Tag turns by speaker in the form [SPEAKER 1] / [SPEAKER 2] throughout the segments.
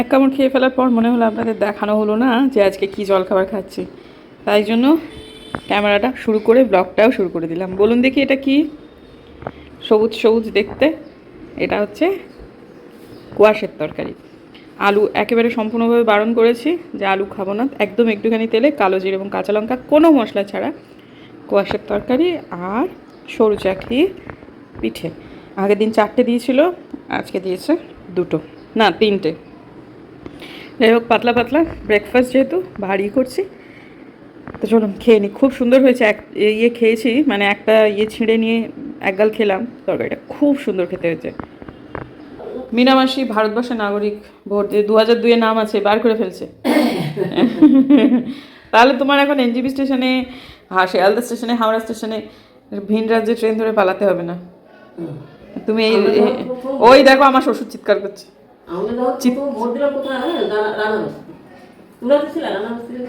[SPEAKER 1] এক কামড় খেয়ে ফেলার পর মনে হলো আপনাদের দেখানো হলো না যে আজকে কি জলখাবার খাচ্ছি। তাই জন্য ক্যামেরাটা শুরু করে ব্লগটাও শুরু করে দিলাম। বলুন দেখি এটা কি? সবুজ সবুজ দেখতে। এটা হচ্ছে কুয়াশের তরকারি। আলু একেবারে সম্পূর্ণভাবে বারণ করেছি যে আলু খাব না। একদম একটুখানি তেলে, কালো জিরে এবং কাঁচা লঙ্কা, কোনো মশলা ছাড়া। কুয়াশের তরকারি আর সরু চাকরি পিঠে। আগের দিন চারটে দিয়েছিল, আজকে দিয়েছে দুটো। না, তিনটে। যাই হোক, পাতলা পাতলা ব্রেকফাস্ট যেহেতু, ভারী করছি। তো চলুন, খেয়ে নিই খুব সুন্দর হয়েছে। এক ইয়ে খেয়েছি মানে একটা ইয়ে ছিঁড়ে নিয়ে একগাল খেলাম তরকারিটা। খুব সুন্দর খেতে হয়েছে। মিনামাসি ভারতবর্ষের নাগরিক ভোট দিয়ে দু হাজার দুইয়ে নাম আছে, বার করে ফেলছে। তাহলে তোমার এখন এনজিবি স্টেশনে হ্যাঁ শিয়ালদা স্টেশনে, হাওড়া স্টেশনে ভিন রাজ্যে ট্রেন ধরে পালাতে হবে না। তুমি এই- ওই দেখো, আমার শ্বশুর চিৎকার করছে।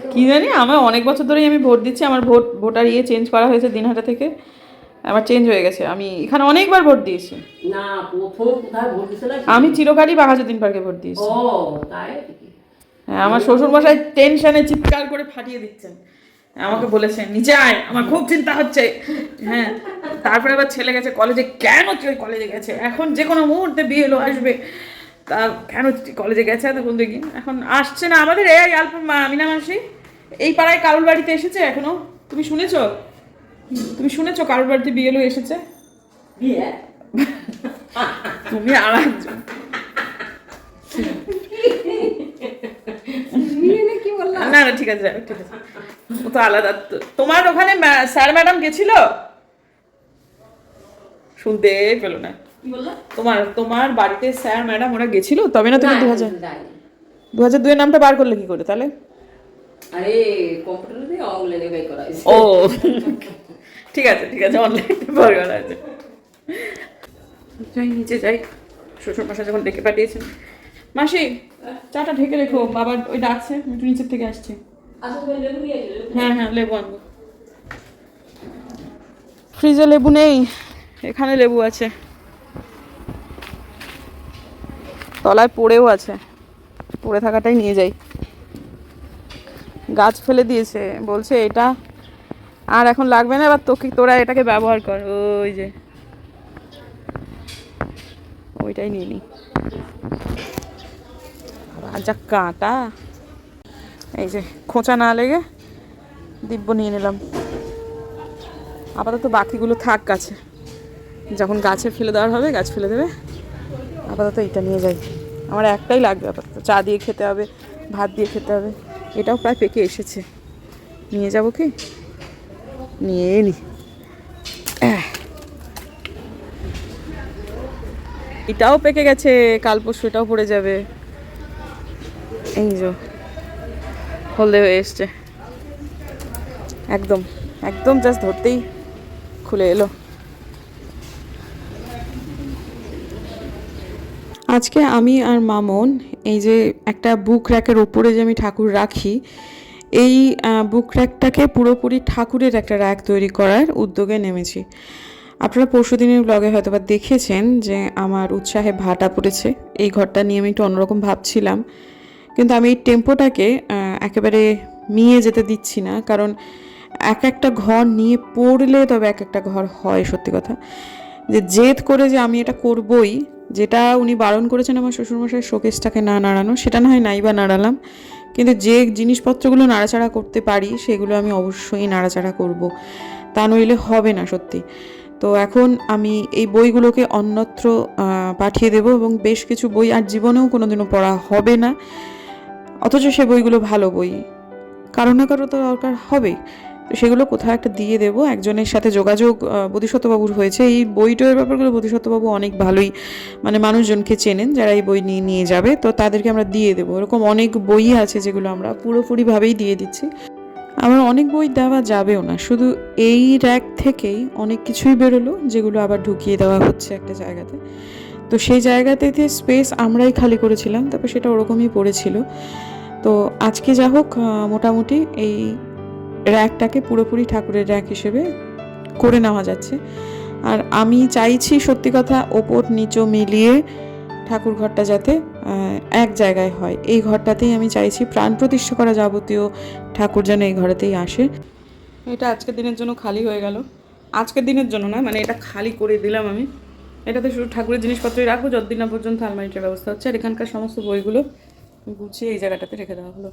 [SPEAKER 2] তো
[SPEAKER 1] কি জানি আমার অনেক বছর ধরেই আমি ভোট দিচ্ছি আমার ভোট ভোটার ইয়ে চেঞ্জ করা হয়েছে দিনহাটা থেকে। আমার চেঞ্জ হয়ে গেছে আমি এখানে অনেকবার ভোট দিয়েছি। আমি চিরকালই বাঘাযতীন পার্কে ভোট দিয়েছি? হ্যাঁ আমার শ্বশুর মশাই টেনশনে চিৎকার করে ফাটিয়ে দিচ্ছেন। আমাকে বলেছেন নিচে আয় আমার খুব চিন্তা হচ্ছে। হ্যাঁ তারপরে আবার ছেলে গেছে কলেজে। কেন কলেজে গেছে? এখন যে কোনো মুহূর্তে বিয়ে এলো আসবে। তা কেন কলেজে গেছে তখন দেখি। এখন আসছে না আমাদের এই অল্প মিনা মাসি। এই পাড়ায় কারোর বাড়িতে এসেছে এখনও? তুমি শুনেছো? তুমি শুনেছো কারোর বাড়িতে বিয়ে এলো এসেছে তুমি আর একজন। না না ঠিক আছে ঠিক আছে। ও তো আলাদা। তোমার ওখানে স্যার ম্যাডাম গেছিল? শুনতে পেল না। তোমার তোমার বাড়িতে স্যার ম্যাডাম ওরা গেছিল? তবে না তুমি দু হাজার। দু হাজার দুয়ের নামটা বার করলে কি করে তাহলে?
[SPEAKER 2] আরে কম্পিউটার অনলাইনে বাই করা
[SPEAKER 1] ও। ঠিক আছে ঠিক আছে অনলাইনে বার করা আছে যাই নিচে যাই। শ্বশুর মশাই যখন ডেকে পাঠিয়েছেন। মাসি চাটা ঢেকে রেখো বাবার ওই ডাকছে একটু নিচের থেকে আসছি।
[SPEAKER 2] আচ্ছা।
[SPEAKER 1] হ্যাঁ হ্যাঁ লেবু আনব। ফ্রিজে লেবু নেই এখানে লেবু আছে। তলায় পড়েও আছে। পড়ে থাকাটাই নিয়ে যাই। গাছ ফেলে দিয়েছে। বলছে, এটা আর এখন লাগবে না, এবার তোকে, তোরা এটাকে ব্যবহার কর। ওই যে। ওইটাই নিয়ে নি। যা কাঁটা। এই যে, খোঁচা না লেগে দিব্য নিয়ে নিলাম। আপাতত বাকিগুলো থাক গাছে। যখন গাছে ফেলে দেওয়ার হবে, গাছ ফেলে দেবে। আপাতত এটা নিয়ে যাই। আমার একটাই লাগবে আপাতত। চা দিয়ে খেতে হবে, ভাত দিয়ে খেতে হবে। এটাও প্রায় পেকে এসেছে। নিয়ে যাব কি? নিয়ে নি। এটাও পেকে গেছে, কাল পরশু এটাও পড়ে যাবে। এই যে, হলদে হয়ে এসছে। একদম একদম জাস্ট ধরতেই খুলে এলো। আজকে আমি আর মামন এই যে একটা বুক র্যাকের ওপরে যে আমি ঠাকুর রাখি, এই বুক র্যাকটাকে পুরোপুরি ঠাকুরের একটা র্যাক তৈরি করার উদ্যোগে নেমেছি। আপনারা পরশু দিনের ব্লগে হয়তো বা দেখেছেন যে আমার উৎসাহে ভাটা পড়েছে। এই ঘরটা নিয়ে আমি একটু অন্যরকম ভাবছিলাম। কিন্তু আমি এই টেম্পোটাকে একেবারে নিয়ে যেতে দিচ্ছি না। কারণ এক একটা ঘর নিয়ে পড়লে তবে এক একটা ঘর হয়, সত্যি কথা। যে জেদ করে যে আমি এটা করবই যেটা উনি বারণ করেছেন আমার শ্বশুরমশাই, শোকেসটাকে না নাড়ানো, সেটা না হয় নাই বা নাড়ালাম। কিন্তু যে জিনিসপত্রগুলো নাড়াচাড়া করতে পারি, সেগুলো আমি অবশ্যই নাড়াচাড়া করব। তা নইলে হবে না সত্যি। তো এখন আমি এই বইগুলোকে অন্যত্র পাঠিয়ে দেব এবং বেশ কিছু বই আর জীবনেও কোনোদিনও পড়া হবে না। অথচ সে বইগুলো ভালো বই। কারও না কারও তো দরকার হবে তো সেগুলো কোথাও একটা দিয়ে দেব। একজনের সাথে যোগাযোগ বোধিসত্ত্ববাবুর হয়েছে। এই বইটয়ের ব্যাপারগুলো বোধিসত্ত্ববাবু অনেক ভালোই মানে মানুষজনকে চেনেন যারা এই বই নিয়ে নিয়ে যাবে। তো তাদেরকে আমরা দিয়ে দেবো। এরকম অনেক বই আছে যেগুলো আমরা পুরোপুরিভাবেই দিয়ে দিচ্ছি। আমার অনেক বই দেওয়া যাবেও না। শুধু এই র্যাক থেকেই অনেক কিছুই বেরোলো, যেগুলো আবার ঢুকিয়ে দেওয়া হচ্ছে একটা জায়গাতে। তো সেই জায়গাতে স্পেস আমরাই খালি করেছিলাম, তারপর সেটা ওরকমই পড়েছিল। তো আজকে যা হোক মোটামুটি এই র্যাকটাকে পুরোপুরি ঠাকুরের র্যাক হিসেবে করে নেওয়া যাচ্ছে। আর আমি চাইছি সত্যি কথা ওপর নিচো মিলিয়ে ঠাকুর ঘরটা যাতে এক জায়গায় হয়। এই ঘরটাতেই আমি চাইছি প্রাণ প্রতিষ্ঠা করা যাবতীয় ঠাকুর যেন এই ঘরেতেই আসে। এটা আজকের দিনের জন্য খালি হয়ে গেল। আজকের দিনের জন্য না মানে এটা খালি করে দিলাম আমি। এটাতে শুধু ঠাকুরের জিনিসপত্রই রাখব, যতদিন না পর্যন্ত আলমারিটার ব্যবস্থা হচ্ছে। আর এখানকার সমস্ত বইগুলো গুছিয়ে এই জায়গাটাতে রেখে দেওয়া হলো।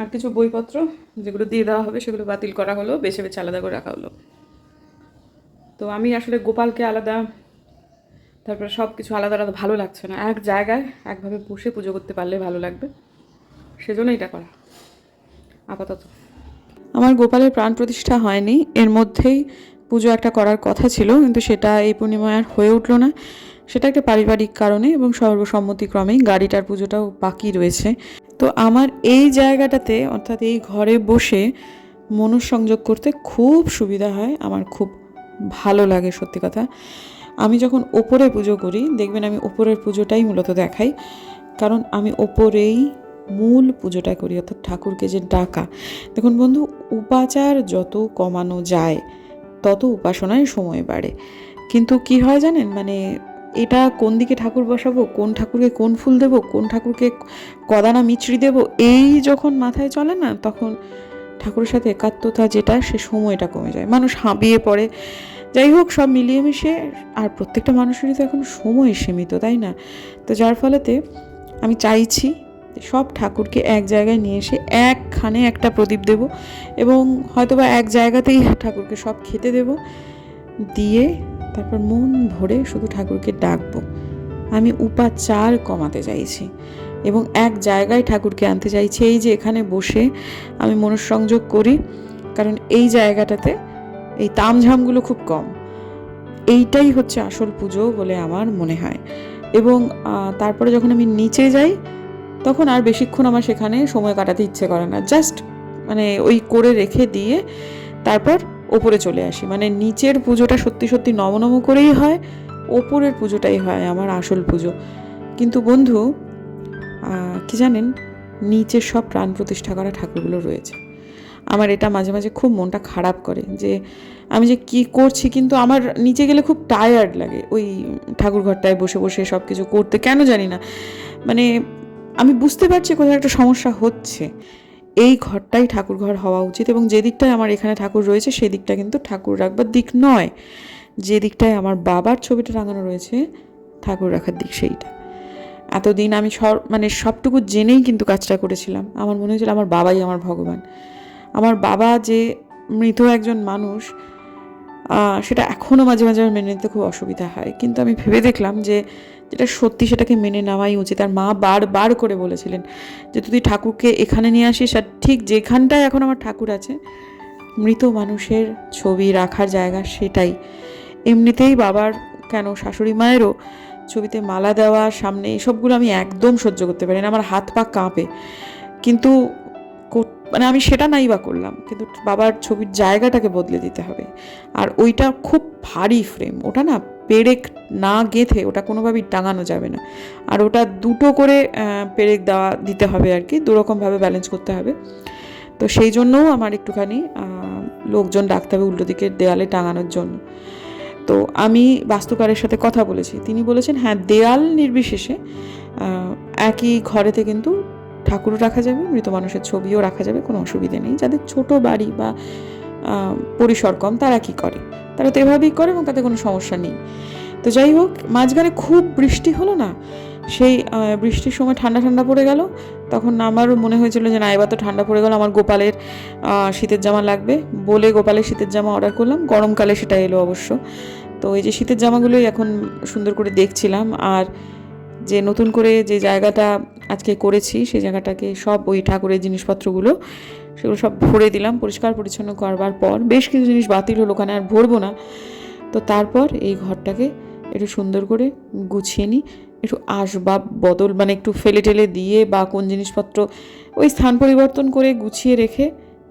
[SPEAKER 1] আর কিছু বইপত্র যেগুলো দিয়ে দেওয়া হবে, সেগুলো বাতিল করা হলো, বেছে বেছে আলাদা করে রাখা হলো। তো আমি আসলে গোপালকে আলাদা, তারপরে সব কিছু আলাদা আলাদা ভালো লাগছে না। এক জায়গায় একভাবে বসে পুজো করতে পারলে ভালো লাগবে। সেজন্য এটা করা। আপাতত। আমার গোপালের প্রাণ প্রতিষ্ঠা হয়নি। এর মধ্যেই পুজো একটা করার কথা ছিল, কিন্তু সেটা এই পূর্ণিমায় আর হয়ে উঠল না। সেটা একটা পারিবারিক কারণে এবং সর্বসম্মতিক্রমেই গাড়িটার পুজোটাও বাকি রয়েছে। তো আমার এই জায়গাটাতে, অর্থাৎ এই ঘরে বসে মনঃসংযোগ করতে খুব সুবিধা হয়, আমার খুব ভালো লাগে সত্যি কথা। আমি যখন ওপরে পুজো করি, দেখবেন আমি ওপরের পুজোটাই মূলত দেখাই, কারণ আমি ওপরেই মূল পুজোটা করি, অর্থাৎ ঠাকুরকে যে ডাকা। দেখুন বন্ধু, উপাচার যত কমানো যায়, তত উপাসনায় সময় বাড়ে। কিন্তু কি হয় জানেন মানে এটা কোন দিকে ঠাকুর বসাবো? কোন ঠাকুরকে কোন ফুল দেবো? কোন ঠাকুরকে কদানা মিচড়ি দেবো? এই যখন মাথায় চলে না, তখন ঠাকুরের সাথে একাত্মতা যেটা, সে সময়টা কমে যায়। মানুষ হাঁপিয়ে পড়ে। যাই হোক, সব মিলিয়ে মিশে আর প্রত্যেকটা মানুষেরই তো এখন সময় সীমিত, তাই না? তো যার ফলেতে আমি চাইছি সব ঠাকুরকে এক জায়গায় নিয়ে এসে একখানে একটা প্রদীপ দেব এবং হয়তোবা এক জায়গাতেই ঠাকুরকে সব খেতে দেব। দিয়ে তারপর মন ভরে শুধু ঠাকুরকে ডাকবো। আমি উপাচার কমাতে চাইছি এবং এক জায়গায় ঠাকুরকে আনতে চাইছি, এই যে এখানে বসে আমি মনঃসংযোগ করি, কারণ এই জায়গাটাতে এই তামঝামগুলো খুব কম। এইটাই হচ্ছে আসল পুজো বলে আমার মনে হয়। এবং তারপরে যখন আমি নিচে যাই, তখন আর বেশিক্ষণ আমার সেখানে সময় কাটাতে ইচ্ছে করে না। জাস্ট মানে ওই করে রেখে দিয়ে তারপর ওপরে চলে আসি। মানে নিচের পুজোটা সত্যি সত্যি নমনম করেই হয়, ওপরের পুজোটাই হয় আমার আসল পুজো। কিন্তু বন্ধু কি জানেন নিচের সব প্রাণ প্রতিষ্ঠা করা ঠাকুরগুলো রয়েছে। আমার এটা মাঝে মাঝে খুব মনটা খারাপ করে যে আমি যে কি করছি, কিন্তু আমার নিচে গেলে খুব টায়ার্ড লাগে ওই ঠাকুর ঘরটায় বসে বসে সব কিছু করতে, কেন জানি না। মানে আমি বুঝতে পারছি কোথাও একটা সমস্যা হচ্ছে। এই ঘরটাই ঠাকুর ঘর হওয়া উচিত এবং যে দিকটায় আমার এখানে ঠাকুর রয়েছে, সেই দিকটা কিন্তু ঠাকুর রাখবার দিক নয়। যে দিকটায় আমার বাবার ছবিটা টাঙানো রয়েছে, ঠাকুর রাখার দিক সেইটা। এতদিন আমি সব মানে সবটুকু জেনেই কিন্তু কাজটা করেছিলাম। আমার মনে হয়েছিল আমার বাবাই আমার ভগবান। আমার বাবা যে মৃত একজন মানুষ সেটা এখনও মাঝে মাঝে মেনে নিতে খুব অসুবিধা হয়। কিন্তু আমি ভেবে দেখলাম যে, যেটা সত্যি সেটাকে মেনে নেওয়াই উচিত। আর মা বারবার করে বলেছিলেন যে, তুই ঠাকুরকে এখানে নিয়ে আসিস আর ঠিক যেখানটায় এখন আমার ঠাকুর আছে, মৃত মানুষের ছবি রাখার জায়গা সেটাই। এমনিতেই বাবার, কেন শাশুড়ি মায়েরও ছবিতে মালা দেওয়া, সামনে এসবগুলো আমি একদম সহ্য করতে পারি না। আমার হাত পা কাঁপে। কিন্তু মানে আমি সেটা নাই বা করলাম, কিন্তু বাবার ছবির জায়গাটাকে বদলে দিতে হবে। আর ওইটা খুব ভারী ফ্রেম ওটা না পেরেক না গেঁথে ওটা কোনোভাবেই টাঙানো যাবে না। আর ওটা দুটো করে পেরেক দেওয়া, দিতে হবে আর কি, দুরকমভাবে ব্যালেন্স করতে হবে। তো সেই জন্যও আমার একটুখানি লোকজন ডাকতে হবে উল্টো দিকের দেয়ালে টাঙানোর জন্য। তো আমি বাস্তুকারের সাথে কথা বলেছি। তিনি বলেছেন হ্যাঁ দেয়াল নির্বিশেষে একই ঘরেতে কিন্তু ঠাকুরও রাখা যাবে, মৃত মানুষের ছবিও রাখা যাবে, কোনো অসুবিধে নেই। যাদের ছোট বাড়ি বা পরিসর কম, তারা কি করে? তারা তো এভাবেই করে এবং তাতে কোনো সমস্যা নেই। তো যাই হোক, মাঝখানে খুব বৃষ্টি হলো না? সেই বৃষ্টির সময় ঠান্ডা ঠান্ডা পড়ে গেল। তখন আমারও মনে হয়েছিল যে না, এবার তো ঠান্ডা পড়ে গেল, আমার গোপালের শীতের জামা লাগবে বলে গোপালের শীতের জামা অর্ডার করলাম। গরমকালে সেটা এলো অবশ্য। তো এই যে শীতের জামাগুলোই এখন সুন্দর করে দেখছিলাম। আর যে নতুন করে যে জায়গাটা আজকে করেছি সেই জায়গাটাকে সব ওই ঠাকুরের জিনিসপত্রগুলো, সেগুলো সব ভরে দিলাম, পরিষ্কার পরিচ্ছন্ন করবার পর। বেশ কিছু জিনিস বাতিল হলো, ওখানে আর ভরবো না। তো তারপর এই ঘরটাকে একটু সুন্দর করে গুছিয়ে নিই, একটু আসবাব বদল মানে একটু ফেলে টেলে দিয়ে বা কোন জিনিসপত্র ওই স্থান পরিবর্তন করে গুছিয়ে রেখে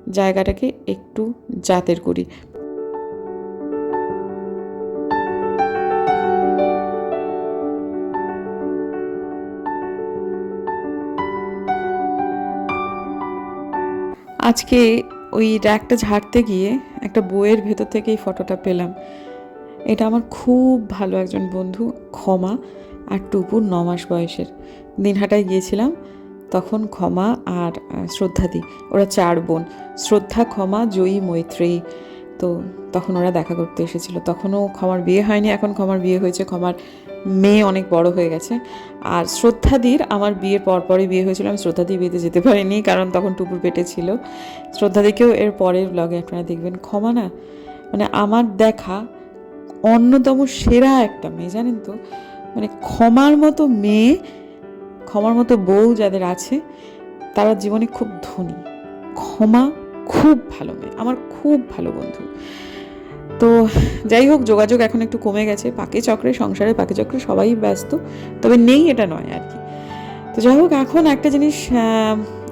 [SPEAKER 1] জায়গাটাকে একটু জাতের করি। আজকে ওই র্যাকটা ঝাড়তে গিয়ে একটা বইয়ের ভেতর থেকে এই ফটোটা পেলাম। এটা আমার খুব ভালো একজন বন্ধু, ক্ষমা আর টুপুর ন মাস বয়সের। দিনহাটায় গিয়েছিলাম, তখন ক্ষমা আর শ্রদ্ধাদি ওরা চার বোন, শ্রদ্ধা, ক্ষমা, জয়ী, মৈত্রেয়ী। তো তখন ওরা দেখা করতে এসেছিল। তখনও ক্ষমার বিয়ে হয়নি, এখন ক্ষমার বিয়ে হয়েছে। ক্ষমার মেয়ে অনেক বড় হয়ে গেছে। আর শ্রদ্ধাদির আমার বিয়ের পরপরই বিয়ে হয়েছিল, আমি শ্রদ্ধাদির বিয়েতে যেতে পারিনি কারণ তখন টুপুর পেটে ছিল। শ্রদ্ধাদিকেও এর পরের ব্লগে আপনারা দেখবেন। ক্ষমা না মানে আমার দেখা অন্যতম সেরা একটা মেয়ে, জানেন তো? মানে ক্ষমার মতো মেয়ে, ক্ষমার মতো বউ যাদের আছে, তারা জীবনে খুব ধনী। ক্ষমা খুব ভালো মেয়ে, আমার খুব ভালো বন্ধু। তো যাই হোক, যোগাযোগ এখন একটু কমে গেছে। পাকে চক্রে, সংসারে পাকে চক্রে সবাই ব্যস্ত। তবে নেই এটা নয় আর কি। তো যাই হোক, এখন একটা জিনিস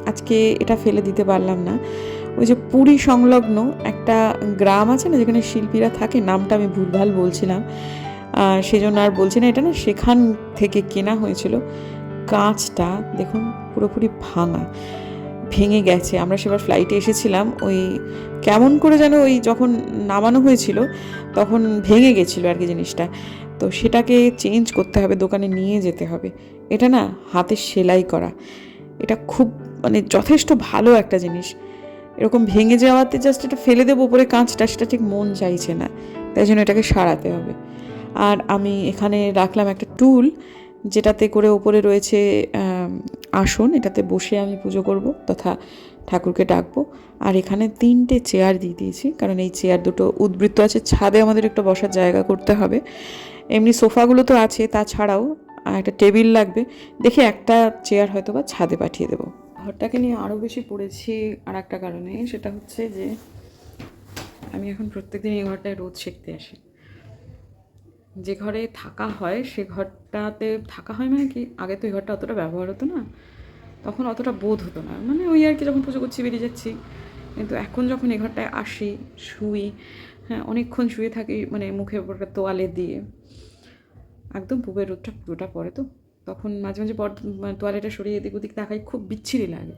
[SPEAKER 1] আজকে এটা ফেলে দিতে পারলাম না। ওই যে পুরী সংলগ্ন একটা গ্রাম আছে না, যেখানে শিল্পীরা থাকে, নামটা আমি ভুলভাল বলছিলাম। সেজন্য আর বলছি না, এটা না সেখান থেকে কেনা হয়েছিল। কাঁচটা, দেখুন, পুরোপুরি ভাঙা। ভেঙে গেছে। আমরা সেবার ফ্লাইটে এসেছিলাম। ওই কেমন করে যেন ওই যখন নামানো হয়েছিল, তখন ভেঙে গেছিল আর কি জিনিসটা। তো সেটাকে চেঞ্জ করতে হবে, দোকানে নিয়ে যেতে হবে। এটা না হাতে সেলাই করা। এটা খুব মানে যথেষ্ট ভালো একটা জিনিস। এরকম ভেঙে যাওয়াতে জাস্ট এটা ফেলে দেবো উপরে কাঁচটা, সেটা ঠিক মন চাইছে না। তাই জন্য এটাকে সারাতে হবে। আর আমি এখানে রাখলাম একটা টুল যেটাতে করে ওপরে রয়েছে আসন, এটাতে বসে আমি পুজো করব তথা ঠাকুরকে ডাকবো। আর এখানে তিনটে চেয়ার দিয়ে দিয়েছি, কারণ এই চেয়ার দুটো উদ্বৃত্ত আছে, ছাদে আমাদের একটা বসার জায়গা করতে হবে। এমনি সোফাগুলো তো আছে, তাছাড়াও একটা টেবিল লাগবে। দেখি একটা চেয়ার হয়তো বা ছাদে পাঠিয়ে দেবো। ঘরটাকে নিয়ে আরও বেশি পড়েছি আর একটা কারণে, সেটা হচ্ছে যে আমি এখন প্রত্যেকদিন এই ঘরটায় রোদ শিখতে আসি। যে ঘরে থাকা হয়, সে ঘরটাতে থাকা হয় মানে কি? আগে তো এই ঘরটা অতটা ব্যবহার হতো না। তখন অতটা বোধ হতো না। মানে ওই আর কি যখন পুজো করছি, বেরিয়ে যাচ্ছি। কিন্তু এখন যখন এই ঘরটায় আসি, শুই হ্যাঁ অনেকক্ষণ শুয়ে থাকি মানে মুখে ওপর একটা তোয়ালে দিয়ে, একদম পুবের রোদটা পুরোটা পড়ে তো। তখন মাঝে মাঝে পর মানে তোয়ালেটা সরিয়ে এদিক ওদিক তাকাই, খুব বিচ্ছিরি লাগে।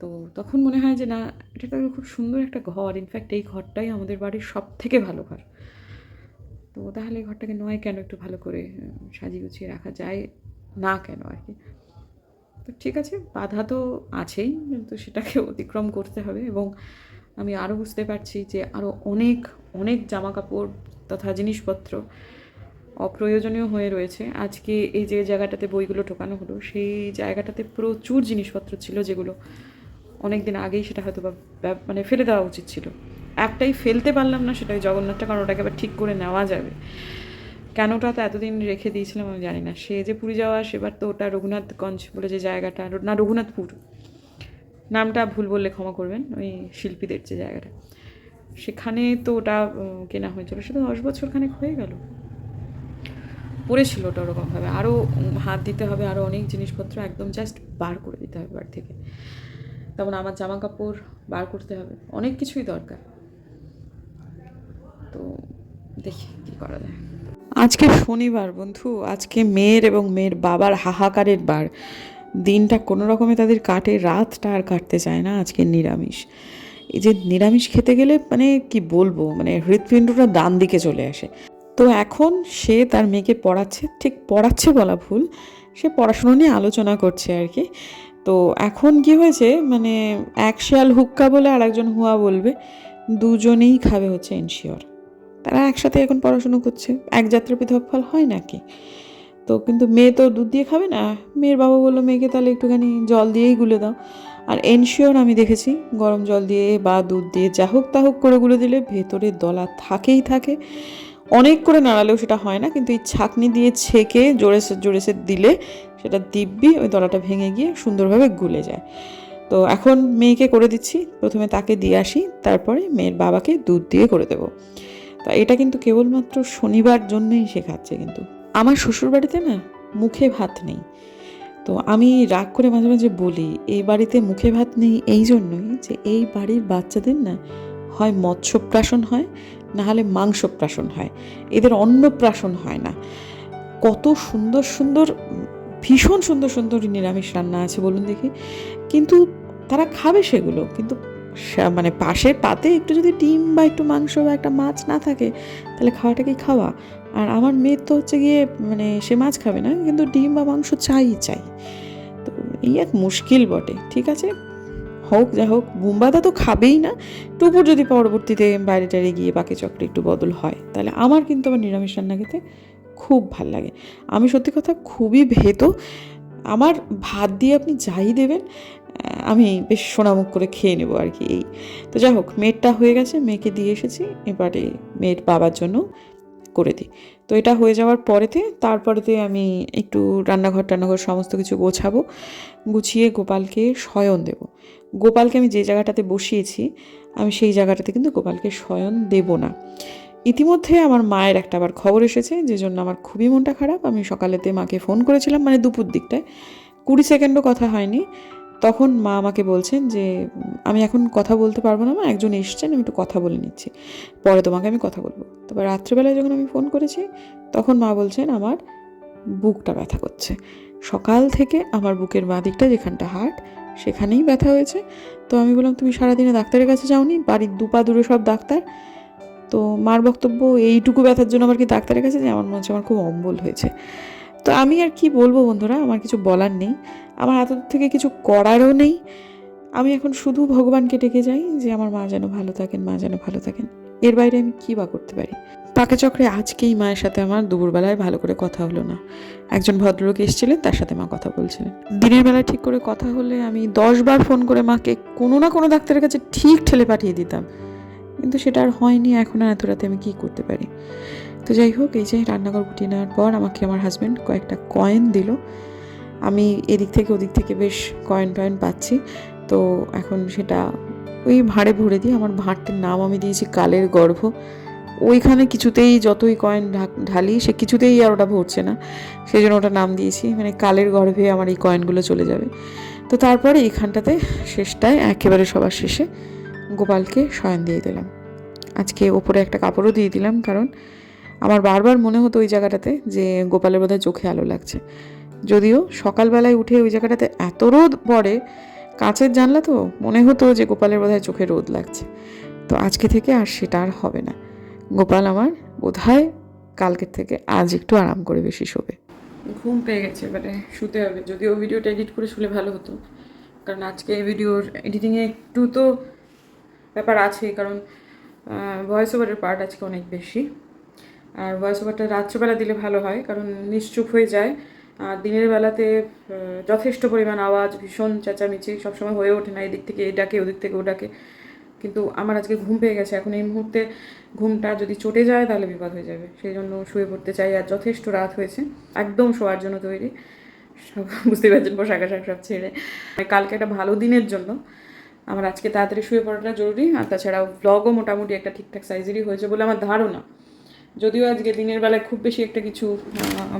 [SPEAKER 1] তো তখন মনে হয় যে না, এটা তো খুব সুন্দর একটা ঘর। ইনফ্যাক্ট এই ঘরটাই আমাদের বাড়ির সব থেকে ভালো ঘর। তো তাহলে ঘরটাকে নয় কেন একটু ভালো করে সাজিয়ে গুছিয়ে রাখা যায়? না কেন আর কি? তো ঠিক আছে, বাধা তো আছেই, কিন্তু সেটাকে অতিক্রম করতে হবে এবং আমি আরও বুঝতে পারছি যে আরও অনেক অনেক জামা কাপড় তথা জিনিসপত্র অপ্রয়োজনীয় হয়ে রয়েছে। আজকে এই যে জায়গাটাতে বইগুলো ঢোকানো হলো, সেই জায়গাটাতে প্রচুর জিনিসপত্র ছিল যেগুলো অনেক দিন আগেই সেটা হয়তো বা মানে ফেলে দেওয়া উচিত ছিল। একটাই ফেলতে পারলাম না, সেটাই জগন্নাথটা, কারণ ওটাকে আবার ঠিক করে নেওয়া যাবে। কেন ওটা তো এতদিন রেখে দিয়েছিলাম আমি জানি না। সে যে পুরী যাওয়া সেবার তো ওটা রঘুনাথগঞ্জ বলে যে জায়গাটা, না, রঘুনাথপুর। নামটা ভুল বললে ক্ষমা করবেন, ওই শিল্পীদের যে জায়গাটা। সেখানে তো ওটা কেনা হয়েছিল। সেটা দশ বছর খানেক হয়ে গেল। পড়েছিল ওটা ওরকমভাবে। আরও হাত দিতে হবে, আরও অনেক জিনিসপত্র একদম জাস্ট বার করে দিতে হবে বাড়ি থেকে। তেমন আমার জামা কাপড় বার করতে হবে। অনেক কিছুই দরকার। তো দেখি কী করা যায়। আজকে শনিবার বন্ধু, আজকে মেয়ের এবং মেয়ের বাবার হাহাকারের বার। দিনটা কোনো রকমে তাদের কাটে, রাতটা আর কাটতে চায় না আজকে নিরামিষ। এই যে নিরামিষ খেতে গেলে মানে কি বলব মানে হৃৎপিণ্ডটা ডান দিকে চলে আসে। তো এখন সে তার মেয়েকে পড়াচ্ছে, ঠিক পড়াচ্ছে বলা ভুল, সে পড়াশুনো নিয়ে আলোচনা করছে আর কি। তো এখন কি হয়েছে মানে এক শেয়াল হুক্কা বলে আর একজন হুয়া বলবে, দুজনেই খাবে হচ্ছে এনশিওর। তারা একসাথে এখন পড়াশুনো করছে। এক যাত্রা পৃথক ফল হয় নাকি? তো কিন্তু মেয়ে তো দুধ দিয়ে খাবে না। মেয়ের বাবা বলল, মেয়েকে তাহলে একটুখানি জল দিয়েই গুলে দাও। আর এনশিওর আমি দেখেছি, গরম জল দিয়ে বা দুধ দিয়ে যা হোক তা হোক করে গুলে দিলে ভেতরে দলা থাকেই থাকে। অনেক করে নাড়ালেও সেটা হয় না, কিন্তু এই ছাকনি দিয়ে ছেঁকে জোরে জোরে দিলে সেটা দিব্যি ওই দলাটা ভেঙে গিয়ে সুন্দরভাবে গুলে যায়। তো এখন মেয়েকে করে দিচ্ছি, প্রথমে তাকে দিয়ে আসি, তারপরে মেয়ের বাবাকে দুধ দিয়ে করে দেবো। তা এটা কিন্তু কেবলমাত্র শনিবার জন্যই শেখাচ্ছে কিন্তু। আমার শ্বশুর বাড়িতে না মুখে ভাত নেই। তো আমি রাগ করে মাঝে মাঝে বলি, এই বাড়িতে মুখে ভাত নেই এই জন্যই যে এই বাড়ির বাচ্চাদের না হয় মৎস্যপ্রাশন হয়, না হলে মাংসপ্রাশন হয়। এদের অন্নপ্রাশন হয় না। কত সুন্দর সুন্দর, ভীষণ সুন্দর সুন্দর নিরামিষ রান্না আছে বলুন দেখি। কিন্তু তারা খাবে সেগুলো, কিন্তু মানে পাশের পাতে একটু যদি ডিম বা একটু মাংস বা একটা মাছ না থাকে, তাহলে খাওয়াটা কি খাওয়া? আর আমার মেয়ের তো হচ্ছে গিয়ে মানে সে মাছ খাবে না, কিন্তু ডিম বা মাংস চাই চাই। তো এই এক মুশকিল বটে, ঠিক আছে? হোক, যা হোক বুম্বাদা তো খাবেই না। টুপুর যদি পরবর্তীতে বাইরে টাইরে গিয়ে বাকি চক্রে একটু বদল হয়, তাহলে আমার কিন্তু আমার নিরামিষ রান্না খেতে খুব ভালো লাগে। আমি সত্যি কথা খুবই ভেতো আমার ভাত দিয়ে আপনি যাই দেবেন আমি বেশ সোনামুখ করে খেয়ে নেব আর কি এই। তো যাই হোক, মেয়েরটা হয়ে গেছে, মেয়েকে দিয়ে এসেছি, এবারে মেয়ের বাবার জন্য করে দিই। তো এটা হয়ে যাওয়ার পরেতে, তারপরেতে আমি একটু রান্নাঘর টান্নাঘর সমস্ত কিছু গোছাবো, গুছিয়ে গোপালকে শয়ন দেব। গোপালকে আমি যে জায়গাটাতে বসিয়েছি, আমি সেই জায়গাটাতে কিন্তু গোপালকে শয়ন দেব না। ইতিমধ্যে আমার মায়ের একটা আবার খবর এসেছে, যে জন্য আমার খুবই মনটা খারাপ। আমি সকালেতে মাকে ফোন করেছিলাম মানে দুপুর দিকটায়। কুড়ি সেকেন্ডও কথা হয়নি। তখন মা আমাকে বলছেন যে, আমি এখন কথা বলতে পারব না মা, একজন এসছেন, আমি একটু কথা বলে নিচ্ছি। পরে তোমাকে আমি কথা বলব। তবে রাত্রেবেলায় যখন আমি ফোন করেছি, তখন মা বলছেন, আমার বুকটা ব্যথা করছে। সকাল থেকে আমার বুকের বাঁ দিকটা যেখানটা হার্ট, সেখানেই ব্যথা হয়েছে। তো আমি বললাম, তুমি সারাদিনে ডাক্তারের কাছে যাওনি? বাড়ির দুপা দূরে সব ডাক্তার? তো মার বক্তব্য এইটুকু ব্যথার জন্য আমার কি ডাক্তারের কাছে যে আমার মনে হচ্ছে আমার খুব অম্বল হয়েছে। তো আমি আর কি বলব বন্ধুরা, আমার কিছু বলার নেই। আমার এত থেকে কিছু করারও নেই। আমি এখন শুধু ভগবানকে ডেকে যাই যে আমার মা যেন ভালো থাকেন, মা যেন ভালো থাকেন। এর বাইরে আমি কী বা করতে পারি? পাকে চক্রে আজকেই মায়ের সাথে আমার দুপুরবেলায় ভালো করে কথা হলো না। একজন ভদ্রলোক এসেছিলেন, তার সাথে মা কথা বলছিলেন। দিনের বেলায় ঠিক করে কথা হলে আমি দশ বার ফোন করে মাকে কোনো না কোনো ডাক্তারের কাছে ঠিক ঠেলে পাঠিয়ে দিতাম। কিন্তু সেটা আর হয়নি, এখন আর এত রাতে আমি কী করতে পারি? তো যাই হোক, এই যে রান্নাঘর গুটিয়ে নেওয়ার পর আমাকে আমার হাজব্যান্ড কয়েকটা কয়েন দিল। আমি এদিক থেকে ওদিক থেকে বেশ কয়েন টয়েন পাচ্ছি। তো এখন সেটা ওই ভাঁড়ে ভরে দিই আমার ভাঁড়টির নাম আমি দিয়েছি কালের গর্ভ। ওইখানে কিছুতেই যতই কয়েন ঢালি, সে কিছুতেই আর ওটা ভরছে না। সেই জন্য ওটা নাম দিয়েছি মানে কালের গর্ভে আমার এই কয়েনগুলো চলে যাবে। তো তারপরে এইখানটাতে শেষটায় একেবারে সবার শেষে গোপালকে শয়ন দিয়ে দিলাম। আজকে ওপরে একটা কাপড়ও দিয়ে দিলাম, কারণ আমার বারবার মনে হতো ওই জায়গাটাতে যে গোপালের বোধহয় চোখে আলো লাগছে। যদিও সকালবেলায় উঠে ওই জায়গাটাতে এত রোদ পড়ে, কাঁচের জানলা তো মনে হতো যে গোপালের বোধহয় চোখে রোদ লাগছে। তো আজকে থেকে আর সেটা আর হবে না। গোপাল আমার বোধহয় কালকের থেকে আজ একটু আরাম করে বেশি শোবে। ঘুম পেয়ে গেছে, এবারে শুতে হবে। যদিও ভিডিওটা এডিট করে শুলে ভালো হতো, কারণ আজকে ভিডিওর এডিটিংয়ে একটু তো ব্যাপার আছে কারণ ভয়েস ওভারের পার্ট আজকে অনেক বেশি। আর ভয়েস ওভারটা রাত্রেবেলা দিলে ভালো হয়, কারণ নিশ্চুপ হয়ে যায়। আর দিনের বেলাতে যথেষ্ট পরিমাণ আওয়াজ, ভীষণ চেঁচামেচি, সবসময় হয়ে ওঠে না, এদিক থেকে এই ডাকে, ওদিক থেকে ও ডাকে। কিন্তু আমার আজকে ঘুম পেয়ে গেছে। এখন এই মুহূর্তে ঘুমটা যদি চটে যায়, তাহলে বিপদ হয়ে যাবে। সেই জন্য শুয়ে পড়তে চাই। আর যথেষ্ট রাত হয়েছে। একদম শোয়ার জন্য তৈরি। সব বুঝতে পারছেন, পোশাক আশাক সব ছেড়ে। কালকে একটা ভালো দিনের জন্য। আমার আজকে তাড়াতাড়ি শুয়ে পড়াটা জরুরি, আর তাছাড়াও ব্লগও মোটামুটি একটা ঠিকঠাক সাইজেরই হয়েছে বলে আমার ধারণা। যদিও আজকে দিনের বেলায় খুব বেশি একটা কিছু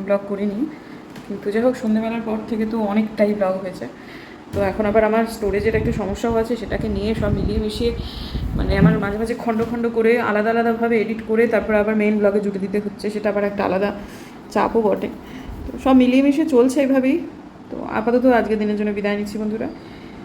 [SPEAKER 1] ব্লগ করিনি, কিন্তু যাই হোক, সন্ধ্যেবেলার পর থেকে তো অনেকটাই ব্লগ হয়েছে। তো এখন আবার আমার স্টোরেজের একটা সমস্যাও আছে, সেটাকে নিয়ে সব মিলিয়ে মিশিয়ে মানে আমার মাঝে মাঝে খণ্ড খণ্ড করে আলাদা আলাদাভাবে এডিট করে তারপর আবার মেইন ব্লগে জুড়ে দিতে হচ্ছে, সেটা আবার একটা আলাদা চাপও বটে। তো সব মিলিয়ে মিশিয়ে চলছে এভাবেই। তো আপাতত আজকের দিনের জন্য বিদায় নিচ্ছি বন্ধুরা।